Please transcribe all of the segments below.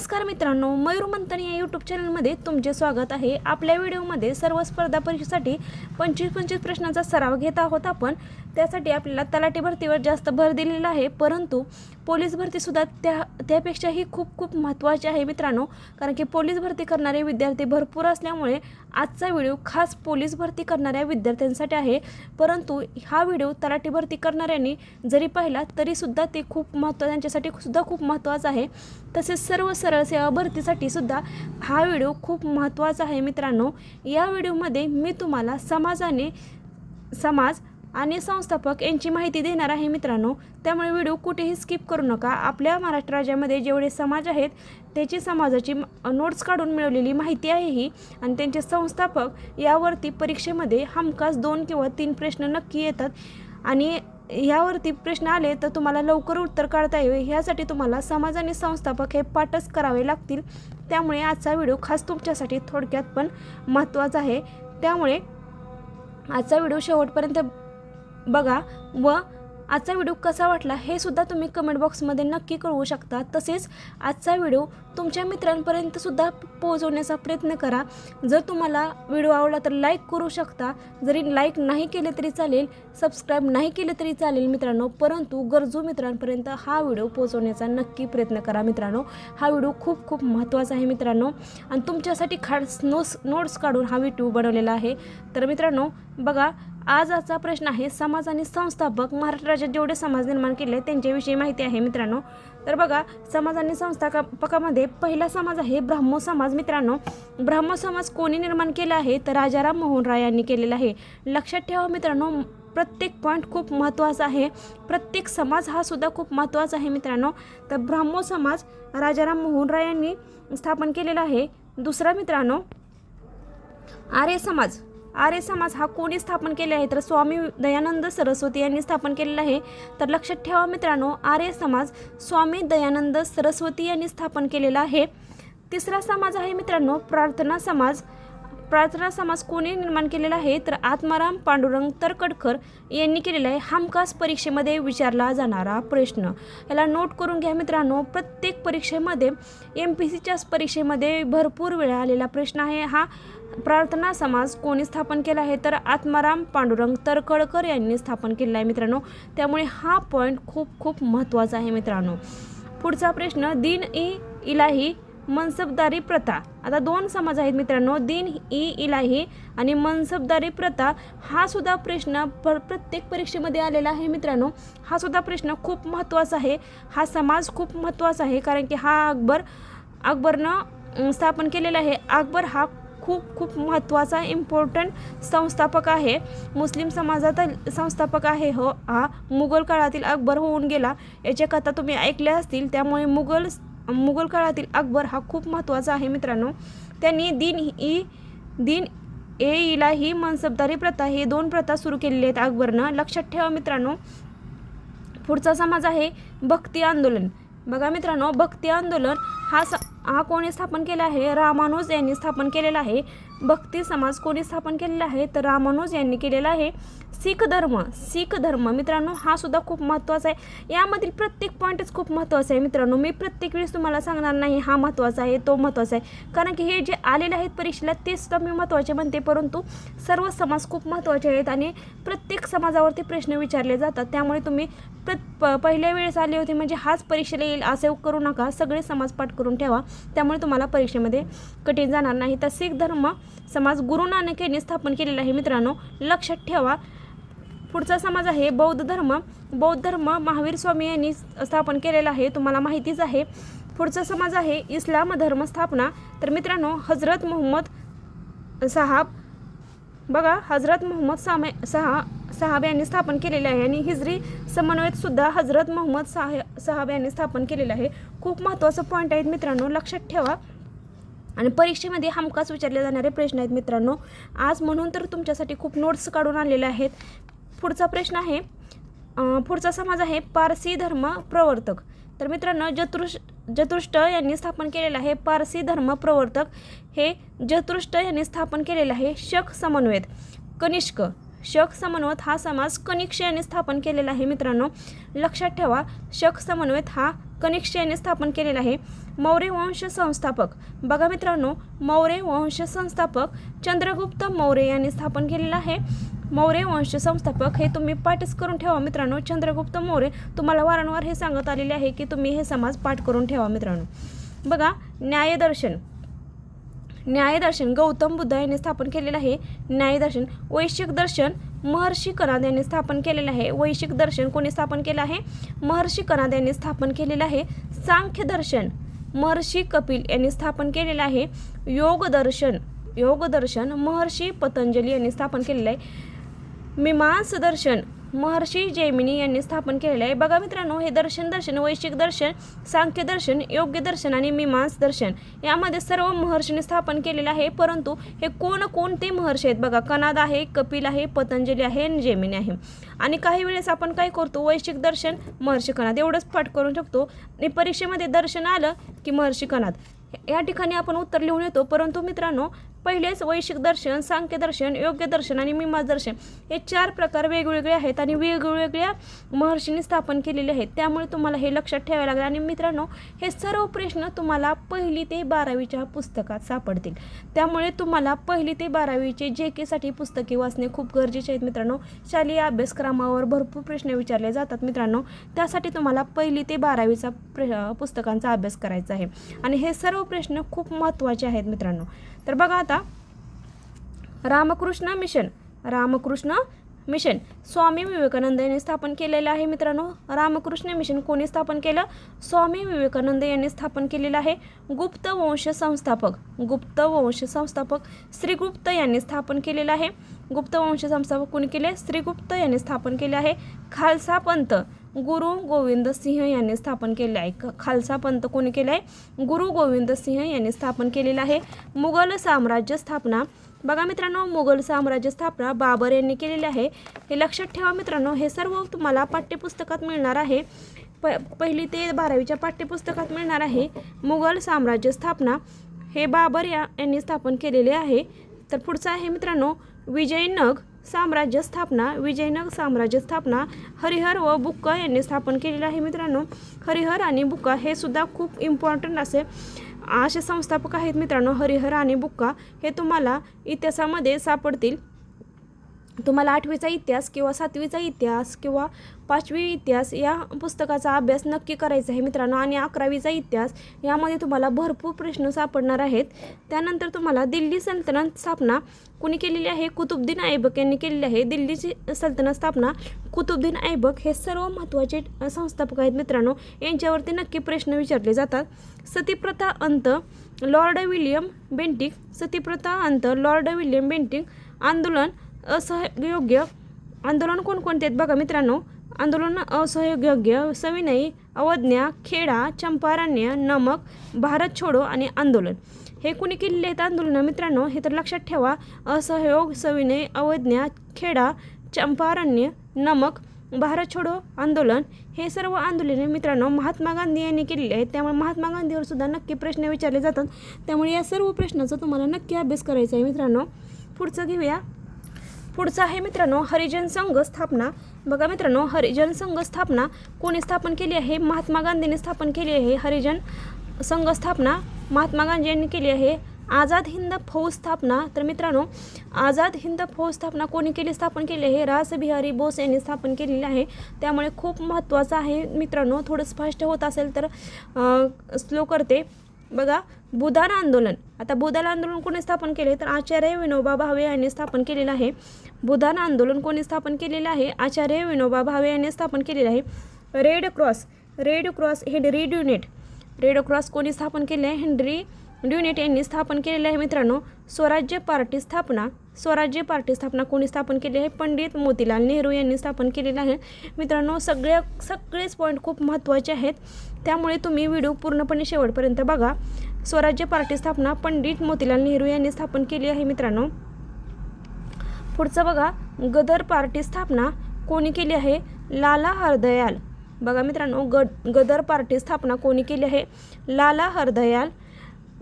नमस्कार मित्रांनो मयूर मंथन या यूट्यूब चॅनलमध्ये तुमचे स्वागत आहे. आपल्या व्हिडिओमध्ये सर्व स्पर्धा परीक्षेसाठी पंचवीस पंचवीस प्रश्नांचा सराव घेत आहोत आपण. त्यासाठी आपल्याला तलाठी भरतीवर जास्त भर दिलेला आहे. परंतु पोलीस भरतीसुद्धा त्या त्यापेक्षाही खूप खूप महत्त्वाची आहे मित्रांनो. कारण की पोलीस भरती करणारे विद्यार्थी भरपूर असल्यामुळे आजचा व्हिडिओ खास पोलीस भरती करणाऱ्या विद्यार्थ्यांसाठी आहे. परंतु हा व्हिडिओ तलाठी भरती करणाऱ्यांनी जरी पाहिला तरीसुद्धा ते खूप महत्त्व त्यांच्यासाठी सुद्धा खूप महत्त्वाचं आहे. तसेच सर्व सरळ सेवा भरतीसाठी सुद्धा हा व्हिडिओ खूप महत्त्वाचा आहे मित्रांनो. या व्हिडिओमध्ये मी तुम्हाला समाजाने समाज आणि संस्थापक यांची माहिती देणार आहे मित्रांनो. त्यामुळे व्हिडिओ कुठेही स्किप करू नका. आपल्या महाराष्ट्र राज्यामध्ये जेवढे समाज आहेत त्याची समाजाची नोट्स काढून मिळवलेली माहिती आहे ही. आणि त्यांचे संस्थापक यावरती परीक्षेमध्ये हमखास दोन किंवा तीन प्रश्न नक्की येतात. आणि यावरती प्रश्न आले तर तुम्हाला लवकर उत्तर काढता येईल ह्यासाठी तुम्हाला समाज आणि संस्थापक हे पाठच करावे लागतील. त्यामुळे आजचा व्हिडिओ खास तुमच्यासाठी थोडक्यात पण महत्त्वाचा आहे. त्यामुळे आजचा व्हिडिओ शेवटपर्यंत बघा व आजचा व्हिडिओ कसा वाटला हे सुद्धा तुम्ही कमेंट बॉक्समध्ये नक्की कळवू शकता. तसेच आजचा व्हिडिओ तुमच्या मित्रांपर्यंत सुद्धा पोहोचवण्याचा प्रयत्न करा. जर तुम्हाला व्हिडिओ आवडला तर लाईक करू शकता. जरी लाईक नाही केले तरी चालेल सबस्क्राईब नाही केले तरी चालेल मित्रांनो परंतु गरजू मित्रांपर्यंत हा व्हिडिओ पोहोचवण्याचा नक्की प्रयत्न करा मित्रांनो. हा व्हिडिओ खूप खूप महत्त्वाचा आहे मित्रांनो. आणि तुमच्यासाठी खास नोट्स नोट्स काढून हा व्हिडिओ बनवलेला आहे. तर मित्रांनो बघा आज आजचा प्रश्न आहे समाज आणि संस्थापक महाराष्ट्र राज्यात जेवढे समाज निर्माण केले त्यांच्याविषयी माहिती आहे मित्रांनो. तर बघा समाज आणि संस्थापकामध्ये पहिला समाज आहे ब्राह्मो समाज मित्रांनो. ब्राह्मो समाज कोणी निर्माण केला आहे? तर राजाराम मोहन राय यांनी केलेला आहे. लक्षात ठेवा मित्रांनो प्रत्येक पॉईंट खूप महत्त्वाचा आहे. प्रत्येक समाज हा सुद्धा खूप महत्त्वाचा आहे मित्रांनो. तर ब्राह्मो समाज राजाराम मोहन राय यांनी स्थापन केलेला आहे. दुसरा मित्रांनो आर्य समाज. आर्य समाज हा कोणी स्थापन केले आहे? तर स्वामी दयानंद सरस्वती यांनी स्थापन केलेला आहे. तर लक्षात ठेवा मित्रांनो आर्य समाज स्वामी दयानंद सरस्वती यांनी स्थापन केलेला आहे. तिसरा समाज आहे मित्रांनो प्रार्थना समाज. प्रार्थना समाज कोणी निर्माण केलेला आहे तर आत्माराम पांडुरंग तरकडकर यांनी केलेला आहे. हमखास परीक्षेमध्ये विचारला जाणारा प्रश्न. याला नोट करून घ्या मित्रांनो. प्रत्येक परीक्षेमध्ये एम पी सीच्याच परीक्षेमध्ये भरपूर वेळा आलेला प्रश्न आहे. हा प्रार्थना समाज कोणी स्थापन केला आहे? तर आत्माराम पांडुरंग तरकडकर यांनी स्थापन केलेला आहे मित्रांनो. त्यामुळे हा पॉईंट खूप खूप महत्त्वाचा आहे मित्रांनो. पुढचा प्रश्न दिन ए इलाही मनसबदारी प्रथा. आता दोन समाज आहेत मित्रांनो दिन ई इलाही आणि मनसबदारी प्रथा. हा सुद्धा प्रश्न प्र प्रत्येक परीक्षेमध्ये आलेला आहे मित्रांनो. हा सुद्धा प्रश्न खूप महत्त्वाचा आहे. हा समाज खूप महत्त्वाचा आहे कारण की हा अकबर अकबरनं स्थापन केलेला आहे. अकबर हा खूप खूप महत्त्वाचा इम्पॉर्टंट संस्थापक आहे. मुस्लिम समाजात संस्थापक आहे हो. हा मुघल काळातील अकबर होऊन गेला. याच्या कथा तुम्ही ऐकल्या असतील त्यामुळे मुघल मुघल काळातील अकबर हा खूप महत्त्वाचा आहे मित्रांनो. त्यांनी दिन ई दिन ए इलाही मनसबदारी प्रथा हे दोन प्रथा सुरू केलेले आहेत अकबरनं. लक्षात ठेवा मित्रांनो पुढचा समाज आहे भक्ती आंदोलन. बघा मित्रांनो भक्ती आंदोलन हा स हा कोणी स्थापन केला आहे? रामानुज यांनी स्थापन केलेला आहे. भक्ती समाज कोणी स्थापन केलेला आहे? तर रामानुज यांनी केलेला आहे. सिख धर्म सिख धर्म. मित्रांनो हा सुद्धा खूप महत्त्वाचा आहे. यामधील प्रत्येक पॉईंटच खूप महत्त्वाचा आहे. मित्रांनो मी प्रत्येक वेळेस तुम्हाला सांगणार नाही हा महत्त्वाचा आहे तो महत्त्वाचा आहे. कारण की हे जे आलेले आहेत परीक्षेला ते सुद्धा मी महत्त्वाचे म्हणते. परंतु सर्व समाज खूप महत्त्वाचे आहेत आणि प्रत्येक समाजावरती प्रश्न विचारले जातात. त्यामुळे तुम्ही प्र प पहिल्या वेळेस आले होते म्हणजे हाच परीक्षेला येईल असे करू नका. सगळे समाज पाठ करून ठेवा. त्यामुळे तुम्हाला परीक्षेमध्ये कठीण जाणार नाही. तर शीख धर्म समाज गुरु नानक यांनी स्थापन केलेला आहे. मित्रांनो लक्षात ठेवा. पुढचा समाज आहे बौद्ध धर्म. बौद्ध धर्म महावीर स्वामी यांनी स्थापन केलेला आहे. तुम्हाला माहितीच आहे. पुढचा समाज आहे इस्लाम धर्म स्थापना. तर मित्रांनो हजरत मोहम्मद साहाब बघा हजरत मोहम्मद सामे सहा सहाब यांनी स्थापन केलेले आहे आणि हिजरी समन्वयत सुद्धा हजरत मोहम्मद साहे सहाब यांनी स्थापन केलेलं आहे. खूप महत्त्वाचं पॉईंट आहेत मित्रांनो लक्षात ठेवा. आणि परीक्षेमध्ये हमखास विचारले जाणारे प्रश्न आहेत मित्रांनो. आज म्हणून तर तुमच्यासाठी खूप नोट्स काढून आलेले आहेत. पुढचा प्रश्न आहे पुढचा समाज आहे पारसी धर्म प्रवर्तक. तर मित्रांनो जतृष जतुष्ट यांनी स्थापन केलेलं आहे. पारसी धर्म प्रवर्तक हे जतुष्ट यांनी स्थापन केलेलं आहे. शक समन्वयत. कनिष्क. शक समन्वयत हा समाज कनिष्क यांनी स्थापन केलेला आहे. मित्रांनो लक्षात ठेवा शक समन्वयत हा कनिष्क यांनी स्थापन केलेला आहे. मौर्य वंश संस्थापक. बघा मित्रांनो मौर्य वंश संस्थापक चंद्रगुप्त मौर्य यांनी स्थापन केलेला आहे. मौर्य वंश संस्थापक हे तुम्ही पाठच करून ठेवा मित्रांनो. चंद्रगुप्त मौर्य तुम्हाला वारंवार हे सांगत आलेले आहे की तुम्ही हे समाज पाठ करून ठेवा मित्रांनो. बघा न्यायदर्शन. न्यायदर्शन गौतम बुद्ध यांनी स्थापन केलेलं आहे. न्यायदर्शन वैश्विक दर्शन महर्षी कनाद यांनी स्थापन केलेलं आहे. वैश्विक दर्शन कोणी स्थापन केलं आहे? महर्षी कनाद यांनी स्थापन केलेलं आहे. सांख्य दर्शन महर्षी कपिल यांनी स्थापन केलेलं आहे. योगदर्शन योगदर्शन महर्षी पतंजली यांनी स्थापन केलेलं आहे. मीमांस दर्शन महर्षी जैमिनी यांनी स्थापन केलेलं आहे. बघा मित्रांनो हे दर्शन दर्शन वैश्विक दर्शन सांख्य दर्शन योग्य दर्शन आणि मीमांस दर्शन यामध्ये सर्व महर्षीने स्थापन केलेलं आहे. परंतु हे कोण कोणते महर्षी आहेत बघा? कनाद आहे कपिल आहे पतंजली आहे आणि जैमिनी आहे. आणि काही वेळेस आपण काय करतो? वैश्विक दर्शन महर्षी कनाद. एवढंच पाठ करून शकतो आणि परीक्षेमध्ये दर्शन आलं की महर्षी कनाद. या ठिकाणी आपण उत्तर लिहून येतो. परंतु मित्रांनो पहिलेच वैश्विक दर्शन सांख्य दर्शन योग्य दर्शन आणि मीमांस दर्शन हे चार प्रकार वेगवेगळे आहेत आणि वेगवेगळ्या महर्षींनी स्थापन केलेले आहेत. त्यामुळे तुम्हाला हे लक्षात ठेवायला लागेल. आणि मित्रांनो हे सर्व प्रश्न तुम्हाला पहिली ते बारावीच्या पुस्तकात सापडतील. त्यामुळे तुम्हाला पहिली ते बारावीचे जे केसाठी पुस्तके वाचणे खूप गरजेचे आहेत मित्रांनो. शालेय अभ्यासक्रमावर भरपूर प्रश्न विचारले जातात मित्रांनो. त्यासाठी तुम्हाला पहिली ते बारावीचा प्र पुस्तकांचा अभ्यास करायचा आहे. आणि हे सर्व प्रश्न खूप महत्त्वाचे आहेत मित्रांनो. तर बघा आता रामकृष्ण मिशन. रामकृष्ण मिशन. स्वामी विवेकानंद यांनी स्थापन केलेलं आहे मित्रांनो. रामकृष्ण मिशन कोणी स्थापन केलं? स्वामी विवेकानंद यांनी स्थापन केलेलं आहे गुप्त वंश संस्थापक. गुप्त वंश संस्थापक श्रीगुप्त यांनी स्थापन केलेलं आहे. गुप्त वंश संस्थापक कोणी केले? श्रीगुप्त यांनी स्थापन केले आहे खालसा पंथ गुरु गोविंद सिंह यांनी स्थापन केले आहे. खालसा पंथ कोणी केलं आहे गुरु गोविंद सिंह यांनी स्थापन केलेलं आहे. मुघल साम्राज्य स्थापना. बघा मित्रांनो मुघल साम्राज्य स्थापना बाबर यांनी केलेली आहे. हे लक्षात ठेवा मित्रांनो हे सर्व तुम्हाला पाठ्यपुस्तकात मिळणार आहे. प पहिली ते बारावीच्या पाठ्यपुस्तकात मिळणार आहे. मुघल साम्राज्य स्थापना. हे बाबर या यांनी स्थापन केलेले आहे. तर पुढचं आहे मित्रांनो विजयनग. साम्राज्य स्थापना विजयनग साम्राज्य स्थापना हरिहर व बुक्का यांनी स्थापन केलेलं आहे मित्रांनो. हरिहर आणि बुक्का हे सुद्धा खूप इम्पॉर्टंट असे असे संस्थापक आहेत मित्रांनो. हरिहर आणि बुक्का हे तुम्हाला इतिहासामध्ये सापडतील. तुम्हाला आठवीचा इतिहास किंवा सातवीचा इतिहास किंवा पाचवी इतिहास या पुस्तकाचा अभ्यास नक्की करायचा आहे मित्रांनो. आणि अकरावीचा इतिहास यामध्ये तुम्हाला भरपूर प्रश्न सापडणार आहेत. त्यानंतर तुम्हाला दिल्ली सल्तनत स्थापना कुणी केलेली आहे? कुतुबद्दीन ऐबक यांनी केलेली आहे. दिल्लीची सल्तनत स्थापना कुतुबद्दीन ऐबक हे सर्व महत्त्वाचे संस्थापक आहेत मित्रांनो. यांच्यावरती नक्की प्रश्न विचारले जातात. सतीप्रथा अंत लॉर्ड विलियम बेंटिक सतीप्रथा अंत लॉर्ड विलियम बेंटिक आंदोलन असहयोग्य आंदोलन कोणकोणते आहेत बघा मित्रांनो. आंदोलन असहयोग्य सविनयी अवज्ञा खेडा चंपारण्य नमक भारत छोडो आणि आंदोलन. हे कुणी केलेले आहेत आंदोलनं मित्रांनो? हे तर लक्षात ठेवा. असहयोग सविनय अवज्ञा खेडा चंपारण्य नमक भारत छोडो आंदोलन हे सर्व आंदोलने मित्रांनो महात्मा गांधी यांनी केलेली आहेत. त्यामुळे महात्मा गांधीवर सुद्धा नक्की प्रश्न विचारले जातात. त्यामुळे या सर्व प्रश्नाचा तुम्हाला नक्की अभ्यास करायचा आहे मित्रांनो. पुढचं घेऊया. पुढचं आहे मित्रांनो हरिजन संघ स्थापना. बघा मित्रांनो हरिजन संघ स्थापना कोणी स्थापन केली आहे? महात्मा गांधींनी स्थापन केली आहे. हरिजन संघ स्थापना महात्मा गांधी यांनी केली आहे. आझाद हिंद फौज स्थापना. तर मित्रांनो आझाद हिंद फौज स्थापना कोणी केली स्थापन केली आहे? रासबिहारी बोस यांनी स्थापन केलेली आहे. त्यामुळे खूप महत्त्वाचं आहे मित्रांनो थोडं स्पष्ट होत असेल तर स्लो करते. बघा बुधान आंदोलन. आता बुधार आंदोलन कोणी स्थापन केले? तर आचार्य विनोबा भावे यांनी स्थापन केलेलं आहे. बुधान आंदोलन कोणी स्थापन केलेलं आहे? आचार्य विनोबा भावे यांनी स्थापन केलेलं आहे. Red cross. Red cross Henry Dunant. Red cross कोणी स्थापन केले आहे हेनरी युनिट यांनी स्थापन केलेले आहे मित्रांनो. स्वराज्य पार्टी स्थापना. स्वराज्य पार्टी स्थापना कोणी स्थापन केली आहे? पंडित मोतीलाल नेहरू यांनी स्थापन केलेलं आहे. मित्रांनो सगळ्या सगळेच पॉईंट खूप महत्त्वाचे आहेत. त्यामुळे तुम्ही व्हिडिओ पूर्णपणे शेवटपर्यंत बघा. स्वराज्य पार्टी स्थापना पंडित मोतीलाल नेहरू यांनी स्थापन केली आहे मित्रांनो. पुढचं बघा. गदर पार्टी स्थापना कोणी केली आहे? लाला हरदयाल. बघा मित्रांनो गद गदर पार्टी स्थापना कोणी केली आहे? लाला हरदयाल.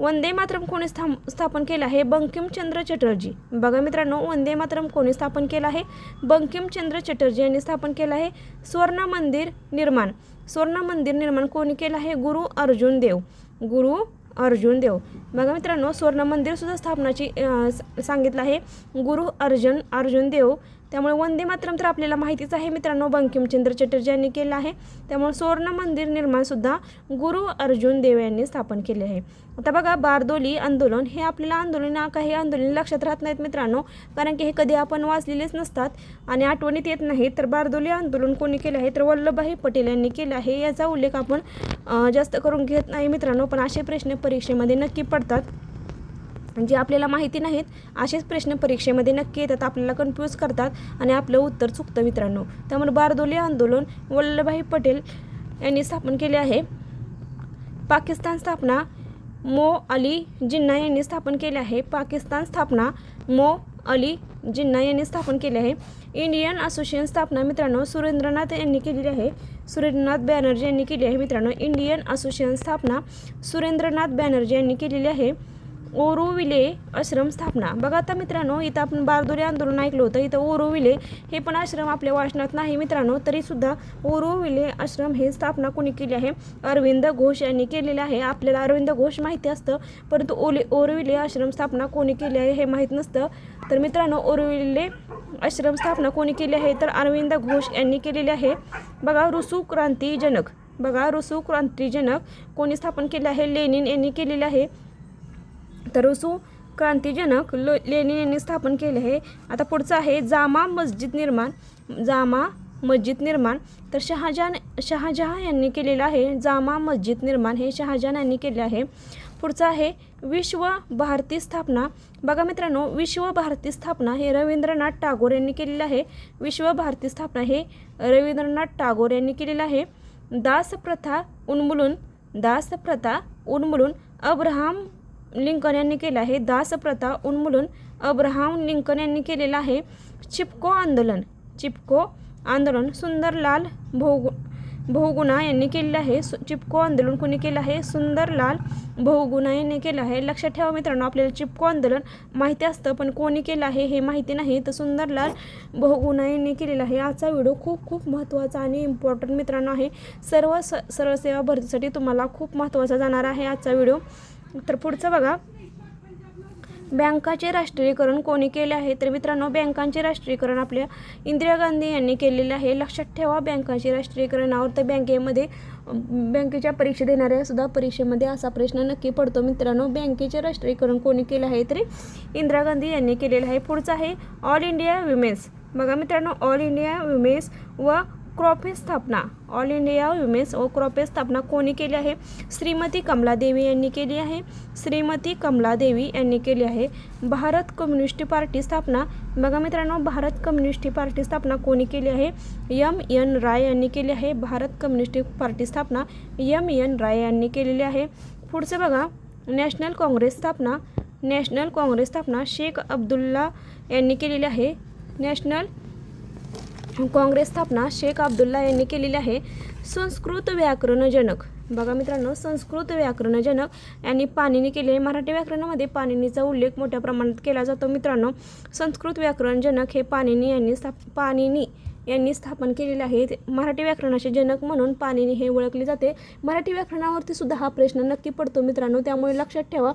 वंदे मातरम कोणी स्थाम स्थापन केलं आहे? बंकिमचंद्र चटर्जी. बघा मित्रांनो वंदे मातरम कोणी स्थापन केलं आहे? बंकिमचंद्र चटर्जी यांनी स्थापन केलं आहे. स्वर्ण मंदिर निर्माण. स्वर्ण मंदिर निर्माण कोणी केलं आहे? गुरु अर्जुन देव. गुरु अर्जुन देव. बघा मित्रांनो स्वर्ण मंदिरसुद्धा स्थापनाची सांगितलं आहे. गुरु अर्जुन अर्जुन देव. त्यामुळे वंदे मातरम तर आपल्याला माहितीच आहे. मित्रांनो बंकिमचंद्र चटर्जी यांनी केलं आहे. त्यामुळे सुवर्ण मंदिर निर्माणसुद्धा गुरु अर्जुन देव यांनी स्थापन केले आहे. आता बघा बारदोली आंदोलन हे आपल्याला आंदोलन काही आंदोलन लक्षात राहत नाहीत मित्रांनो कारण की हे कधी आपण वाचलेलेच नसतात आणि आठवणीत येत नाही तर बारदोली आंदोलन कोणी केलं आहे? तर वल्लभभाई पटेल यांनी केलं आहे. याचा उल्लेख आपण जास्त करून घेत नाही मित्रांनो पण असे प्रश्न परीक्षेमध्ये नक्की पडतात. जे आपल्याला माहिती नाहीत असेच प्रश्न परीक्षेमध्ये नक्की येतात आपल्याला कन्फ्यूज करतात आणि आपलं उत्तर चुकतं मित्रांनो. त्यामुळे बारदोली आंदोलन वल्लभभाई पटेल यांनी स्थापन केले आहे. पाकिस्तान स्थापना मो अली जिन्ना यांनी स्थापन केले आहे. पाकिस्तान स्थापना मो अली जिन्ना यांनी स्थापन केले आहे. इंडियन असोसिएशन स्थापना मित्रांनो सुरेंद्रनाथ यांनी केलेली आहे. सुरेंद्रनाथ बॅनर्जी यांनी केली आहे मित्रांनो. इंडियन असोसिएशन स्थापना सुरेंद्रनाथ बॅनर्जी यांनी केलेली आहे. ओरोविले आश्रम स्थापना. बघा आता मित्रांनो इथं आपण बारदोरी आंदोलन ऐकलं होतं. इथं ओरोविले हे पण आश्रम आपल्या वाचनात नाही मित्रांनो तरीसुद्धा ओरोविले आश्रम हे स्थापना कोणी केली आहे? अरविंद घोष यांनी केलेलं आहे. आपल्याला अरविंद घोष माहिती असतं परंतु ओले ओरविले आश्रम स्थापना कोणी केली आहे हे माहीत नसतं. तर मित्रांनो ओरविले आश्रम स्थापना कोणी केली आहे? तर अरविंद घोष यांनी केलेली आहे. बघा ऋसू क्रांतीजनक. बघा ऋसू क्रांतीजनक कोणी स्थापन केले आहे? लेनिन यांनी केलेले आहे. तर सु क्रांतीजनक लो लेनिन यांनी स्थापन केले आहे आता पुढचं आहे जामा मस्जिद निर्माण. जामा मस्जिद निर्माण. तर शहाजहान शहाजहा यांनी केलेलं आहे जामा मस्जिद निर्माण. हे शहाजहान यांनी केले आहे. पुढचं आहे विश्व भारती स्थापना. बघा मित्रांनो विश्व भारती स्थापना हे रवींद्रनाथ टागोर यांनी केलेलं आहे. विश्व भारती स्थापना हे रवींद्रनाथ टागोर यांनी केलेलं आहे. दास प्रथा उन्मुलून दास प्रथा उन्मुलून अब्राहम लिंकन यांनी केलं आहे. दास प्रथा उन्मूलन अब्राहम लिंकन यांनी केलेलं आहे. चिपको आंदोलन. चिपको आंदोलन सुंदरलाल भोगु बहुगुणा यांनी केलेलं आहे. सु चिपको आंदोलन कोणी केलं आहे? सुंदरलाल बहुगुणा यांनी केलं आहे. लक्षात ठेवा मित्रांनो आपल्याला चिपको आंदोलन माहिती असतं पण कोणी केलं आहे हे माहिती नाही. तर सुंदरलाल बहुगुणा यांनी केलेला आहे. आजचा व्हिडिओ खूप खूप महत्त्वाचा आणि इम्पॉर्टंट मित्रांनो आहे. सर्व स सरळ सेवा भरतीसाठी तुम्हाला खूप महत्त्वाचा जाणार आहे आजचा व्हिडिओ. तर पुढचं बघा. बँकाचे राष्ट्रीयकरण कोणी केले आहे? तर मित्रांनो बँकांचे राष्ट्रीयकरण आपल्या इंदिरा गांधी यांनी केलेले आहे. लक्षात ठेवा बँकांचे राष्ट्रीयकरणावर तर बँकेमध्ये बँकेच्या परीक्षा देणाऱ्या सुद्धा परीक्षेमध्ये असा प्रश्न नक्की पडतो. मित्रांनो बँकेचे राष्ट्रीयकरण कोणी केलं आहे? तरी इंदिरा गांधी यांनी केलेलं आहे. पुढचं आहे ऑल इंडिया विमेन्स बघा मित्रांनो ऑल इंडिया विमेन्स व क्रॉपेस स्थापना ऑल इंडिया विमेन्स व क्रॉपेस स्थापना कोणी केली आहे? श्रीमती कमलादेवी यांनी केली आहे. श्रीमती कमलादेवी यांनी केली आहे. भारत कम्युनिस्ट पार्टी स्थापना. बघा मित्रांनो, भारत कम्युनिस्ट पार्टी स्थापना कोणी केली आहे? M N. राय यांनी केली आहे. भारत कम्युनिस्ट पार्टी स्थापना यम एन. राय यांनी केलेली आहे. पुढचं बघा. नॅशनल काँग्रेस स्थापना. नॅशनल काँग्रेस स्थापना शेख अब्दुल्ला यांनी केलेली आहे. नॅशनल काँग्रेस स्थापना शेख अब्दुल्ला यांनी केलेली आहे. संस्कृत व्याकरणजनक. बघा मित्रांनो संस्कृत व्याकरणजनक यांनी पाणिनी केले मराठी व्याकरणामध्ये पाणिनीचा उल्लेख मोठ्या प्रमाणात केला जातो मित्रांनो. संस्कृत व्याकरणजनक हे पाणिनी यांनी स्थाप पाणिनी यांनी स्थापन केलेले आहे. मराठी व्याकरणाचे जनक म्हणून पाणिनी हे ओळखले जाते. मराठी व्याकरणावरती सुद्धा हा प्रश्न नक्की पडतो मित्रांनो. त्यामुळे लक्षात ठेवा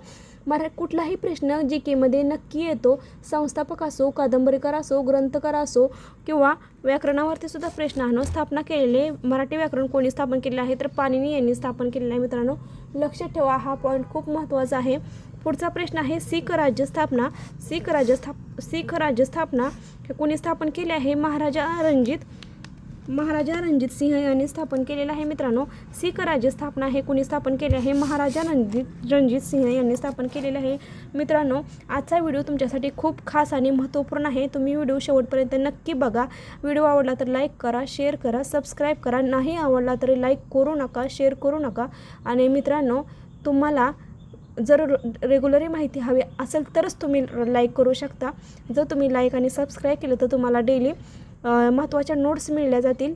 मरा कुठलाही प्रश्न जी केमध्ये नक्की येतो संस्थापक असो कादंबरीकार असो ग्रंथकार असो किंवा व्याकरणावरती सुद्धा प्रश्न आणून स्थापना केलेले मराठी व्याकरण कोणी स्थापन केले आहे तर पाणिनी यांनी स्थापन केलेलं आहे मित्रांनो. लक्षात ठेवा हा पॉईंट खूप महत्त्वाचा आहे. पुढचा प्रश्न आहे सिख राज्य स्थापना सिख राज्य स्थाप सिख राज्य स्थापना हे कोणी स्थापन केले आहे? महाराजा रणजित महाराजा रणजित सिंह यांनी स्थापन केलेलं आहे. मित्रांनो सिख राज्य स्थापना हे कुणी स्थापन केले आहे? महाराजा रणजित रणजित सिंह यांनी स्थापन केलेलं आहे. मित्रांनो आजचा व्हिडिओ तुमच्यासाठी खूप खास आणि महत्त्वपूर्ण आहे. तुम्ही व्हिडिओ शेवटपर्यंत नक्की बघा. व्हिडिओ आवडला तर लाईक करा शेअर करा सबस्क्राईब करा. नाही आवडला तरी लाईक करू नका शेअर करू नका. आणि मित्रांनो तुम्हाला जर रेग्युलरी माहिती हवी असेल तरच तुम्ही लाईक करू शकता. जर तुम्ही लाईक आणि सबस्क्राईब केलं तर तुम्हाला डेली महत्त्वाच्या नोट्स मिळल्या जातील.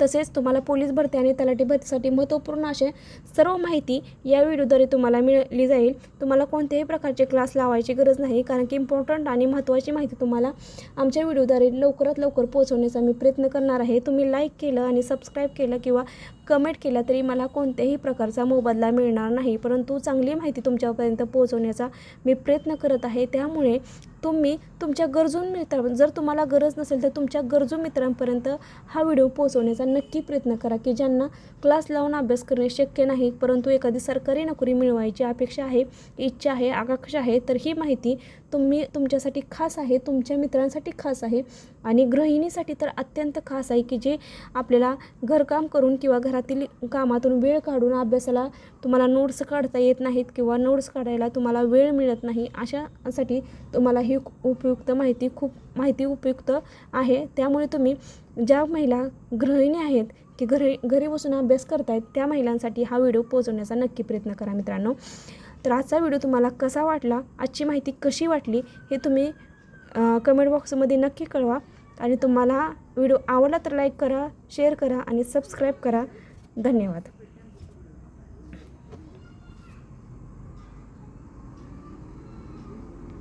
तसेच तुम्हाला पोलीस भरती आणि तलाठी भरतीसाठी महत्त्वपूर्ण असे सर्व माहिती या व्हिडिओद्वारे तुम्हाला मिळली जाईल. तुम्हाला कोणत्याही प्रकारचे क्लास लावायची गरज नाही कारण की इम्पॉर्टंट आणि महत्त्वाची माहिती तुम्हाला आमच्या व्हिडिओद्वारे लवकरात लवकर पोहोचवण्याचा मी प्रयत्न करणार आहे. तुम्ही लाईक केलं आणि सबस्क्राईब केलं किंवा कमेंट केला तरी मला कोणत्याही प्रकारचा मोबदला मिळणार नाही. परंतु चांगली माहिती तुमच्यापर्यंत पोहोचवण्याचा मी प्रयत्न करत आहे. त्यामुळे तुम्ही तुमच्या गरजू मित्र जर तुम्हाला गरज नसेल तर तुमच्या गरजू मित्रांपर्यंत हा व्हिडिओ पोहोचवण्याचा नक्की प्रयत्न करा की ज्यांना क्लास लावून अभ्यास करणे शक्य नाही परंतु एखादी सरकारी नोकरी मिळवायची अपेक्षा आहे इच्छा आहे आकांक्षा आहे तर ही माहिती तुम्ही तुमच्यासाठी खास आहे तुमच्या मित्रांसाठी खास आहे आणि गृहिणीसाठी तर अत्यंत खास आहे की जे आपल्याला घरकाम करून किंवा घरातील कामातून वेळ काढून अभ्यासाला तुम्हाला नोट्स काढता येत नाहीत किंवा नोट्स काढायला तुम्हाला वेळ मिळत नाही अशासाठी तुम्हाला ही उपयुक्त माहिती खूप माहिती उपयुक्त आहे. त्यामुळे तुम्ही ज्या महिला गृहिणी आहेत की घरी घरी बसून अभ्यास करतायत त्या महिलांसाठी हा व्हिडिओ पोहोचवण्याचा नक्की प्रयत्न करा मित्रांनो. तर आजचा व्हिडिओ तुम्हाला कसा वाटला आजची माहिती कशी वाटली हे तुम्ही कमेंट बॉक्समध्ये नक्की कळवा. आणि तुम्हाला व्हिडिओ आवडला तर लाईक करा शेअर करा आणि सबस्क्राईब करा. धन्यवाद.